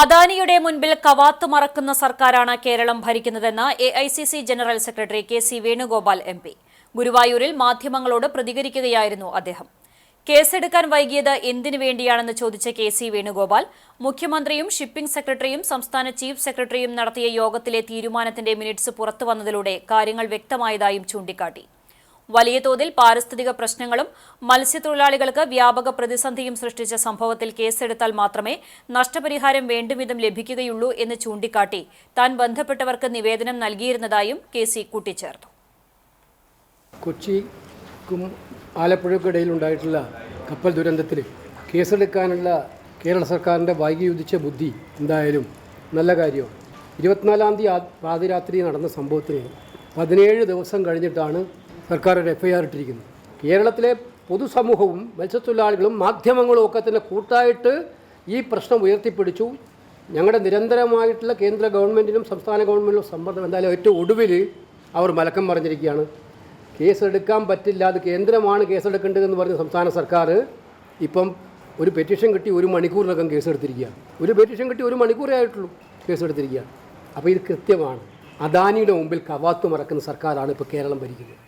അദാനിയുടെ മുൻപിൽ കവാത്ത് മറക്കുന്ന സർക്കാരാണ് Keralam ഭരിക്കുന്നതെന്ന് A I C C general secretary K C Venugopal M P. ഗുരുവായൂരിൽ മാധ്യമങ്ങളോട് പ്രതികരിക്കുകയായിരുന്നു അദ്ദേഹം. കേസെടുക്കാൻ വൈകിയത് എന്തിനു വേണ്ടിയാണെന്ന് ചോദിച്ച കെ സി വേണുഗോപാൽ മുഖ്യമന്ത്രിയും ഷിപ്പിംഗ് സെക്രട്ടറിയും സംസ്ഥാന ചീഫ് സെക്രട്ടറിയും നടത്തിയ യോഗത്തിലെ തീരുമാനത്തിന്റെ മിനിറ്റ്സ് പുറത്തുവന്നതിലൂടെ കാര്യങ്ങൾ വ്യക്തമായതായും ചൂണ്ടിക്കാട്ടി. വലിയ തോതിൽ പാരിസ്ഥിതിക പ്രശ്നങ്ങളും മത്സ്യത്തൊഴിലാളികൾക്ക് വ്യാപക പ്രതിസന്ധിയും സൃഷ്ടിച്ച സംഭവത്തിൽ കേസെടുത്താൽ മാത്രമേ നഷ്ടപരിഹാരം വേണ്ടുവിധം ലഭിക്കുകയുള്ളൂ എന്ന് ചൂണ്ടിക്കാട്ടി താൻ ബന്ധപ്പെട്ടവർക്ക് നിവേദനം നൽകിയിരുന്നതായും കെ സി കൂട്ടിച്ചേർത്തു. കൊച്ചിക്കും ആലപ്പുഴയ്ക്കും ഉണ്ടായിട്ടുള്ള കപ്പൽ ദുരന്തത്തിൽ കേസെടുക്കാനുള്ള കേരള സർക്കാരിന്റെ വൈകിയുദിച്ച ബുദ്ധി എന്തായാലും നല്ല കാര്യമാണ് ഇരുപത്തിനാലാം തീയതി പാതിരാത്രി നടന്ന സംഭവത്തിന് പതിനേഴ് ദിവസം കഴിഞ്ഞിട്ടാണ് സർക്കാർ ഒരു എഫ് ഐ ആർ കേരളത്തിലെ പൊതുസമൂഹവും മത്സ്യത്തൊഴിലാളികളും മാധ്യമങ്ങളും ഒക്കെ തന്നെ കൂട്ടായിട്ട് ഈ പ്രശ്നം ഉയർത്തിപ്പിടിച്ചു. ഞങ്ങളുടെ നിരന്തരമായിട്ടുള്ള കേന്ദ്ര ഗവൺമെന്റിനും സംസ്ഥാന ഗവൺമെന്റിനും സമ്മർദ്ദം എന്തായാലും ഏറ്റവും ഒടുവിൽ അവർ മലക്കം പറഞ്ഞിരിക്കുകയാണ് കേസെടുക്കാൻ പറ്റില്ല അത് കേന്ദ്രമാണ് കേസെടുക്കേണ്ടതെന്ന് പറഞ്ഞ സംസ്ഥാന സർക്കാർ ഇപ്പം ഒരു പെറ്റീഷൻ കിട്ടി ഒരു മണിക്കൂറിനകം കേസെടുത്തിരിക്കുകയാണ്. ഒരു പെറ്റീഷൻ കിട്ടി ഒരു മണിക്കൂറേ ആയിട്ടുള്ളൂ കേസെടുത്തിരിക്കുകയാണ്. അപ്പോൾ ഇത് കൃത്യമാണ്. അദാനിയുടെ മുമ്പിൽ കവാത്ത് മറക്കുന്ന സർക്കാരാണ് ഇപ്പോൾ കേരളം ഭരിക്കുന്നത്.